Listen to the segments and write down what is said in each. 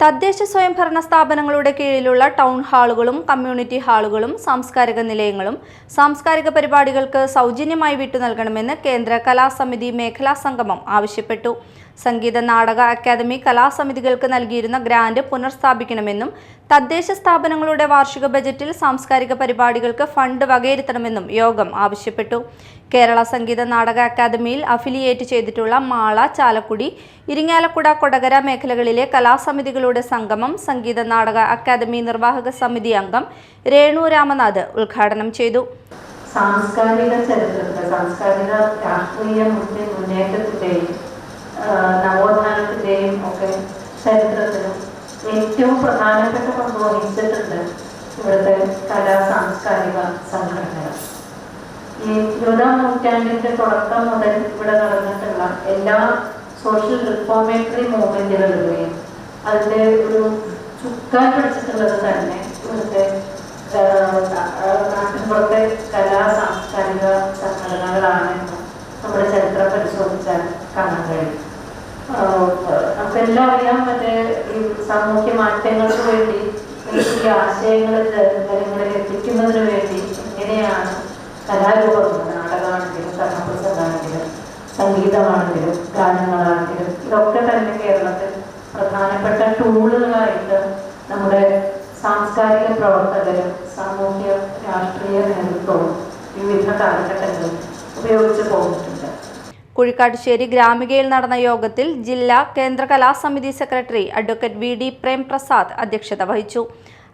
തദ്ദേശ സ്വയംഭരണ സ്ഥാപനങ്ങളുടെ കീഴിലുള്ള ടൗൺ ഹാളുകളും കമ്മ്യൂണിറ്റി ഹാളുകളും സാംസ്കാരിക നിലയങ്ങളും സാംസ്കാരിക പരിപാടികൾക്ക് സൗജന്യമായി വിട്ടു നൽകണമെന്ന് കേന്ദ്ര കലാസമിതി മേഖലാ സംഗമം ആവശ്യപ്പെട്ടു. സംഗീത നാടക അക്കാദമി കലാസമിതികൾക്ക് നൽകിയിരുന്ന ഗ്രാന്റ് പുനഃസ്ഥാപിക്കണമെന്നും തദ്ദേശ സ്ഥാപനങ്ങളുടെ വാർഷിക ബജറ്റിൽ സാംസ്കാരിക പരിപാടികൾക്ക് ഫണ്ട് വകയിരുത്തണമെന്നും യോഗം ആവശ്യപ്പെട്ടു. കേരള സംഗീത നാടക അക്കാദമിയിൽ അഫിലിയേറ്റ് ചെയ്തിട്ടുള്ള മാള ചാലക്കുടി ഇരിങ്ങാലക്കുട കൊടകര മേഖലകളിലെ കലാസമിതികളുടെ സംഗമം സംഗീത നാടക അക്കാദമി നിർവാഹക സമിതി അംഗം രേണു രാമനാഥ് ഉദ്ഘാടനം ചെയ്തു. സാംസ്കാരിക ചരിത്രത്തെ സാംസ്കാരിക രാഷ്ട്രീയ മുസ്ലിം മുന്നേറ്റത്തിന്റെയും നവോത്ഥാനത്തിന്റെയും ഒക്കെ ചരിത്രത്തിലും ഏറ്റവും പ്രധാനപ്പെട്ട പങ്ക് വഹിച്ചിട്ടുണ്ട് ഇവിടുത്തെ കലാ സാംസ്കാരിക സംഘടനകൾ. ഈ ഇരുപതാം നൂറ്റാണ്ടിന്റെ തുടക്കം മുതൽ ഇവിടെ നടന്നിട്ടുള്ള എല്ലാ സോഷ്യൽ റിഫോർമേറ്ററി മൂവ്മെന്റുകളിലെയും അതിന്റെ ഒരു ചുക്കാൻ പിടിച്ചിട്ടുള്ളത് തന്നെ ഇവിടുത്തെ നാട്ടിൻപുറത്തെ കലാ സാംസ്കാരിക സംഘടനകളാണ് നമ്മുടെ ചരിത്രം പരിശോധിച്ചാൽ കാണാൻ കഴിയും. നമുക്ക് എല്ലാം അറിയാം മറ്റേ ഈ സാമൂഹ്യ മാറ്റങ്ങൾക്ക് വേണ്ടി ഈ ആശയങ്ങൾ ജനങ്ങളിൽ എത്തിക്കുന്നതിന് വേണ്ടി എങ്ങനെയാണ് കലാരൂപങ്ങൾ നാടകമാണെങ്കിലും കർണപ്രസംഗമാണെങ്കിലും സംഗീതമാണെങ്കിലും ഗാനങ്ങളാണെങ്കിലും ഇതൊക്കെ തന്നെ കേരളത്തിൽ പ്രധാനപ്പെട്ട ടൂളുകളായിട്ട് നമ്മുടെ സാംസ്കാരിക പ്രവർത്തകരും സാമൂഹ്യ രാഷ്ട്രീയ നേതൃത്വവും വിവിധ കാലഘട്ടങ്ങളിൽ ഉപയോഗിച്ചു പോകുന്നുണ്ട് കുഴിക്കാട്ടുശ്ശേരി ഗ്രാമികയിൽ നടന്ന യോഗത്തിൽ ജില്ലാ കേന്ദ്ര കലാസമിതി secretary advocate V D Premprasad അധ്യക്ഷത വഹിച്ചു.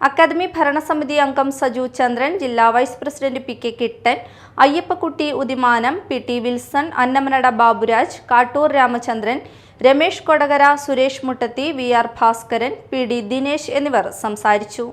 അക്കാദമി ഭരണസമിതി അംഗം സജു ചന്ദ്രൻ ജില്ലാ vice president P K Kittan Ayyappakutty Udimanam P T Wilson Annamanada Baburaj Kattoor Ramachandran Ramesh Kodakara Suresh Muttathi V R Bhaskaran P D Dinesh എന്നിവർ സംസാരിച്ചു.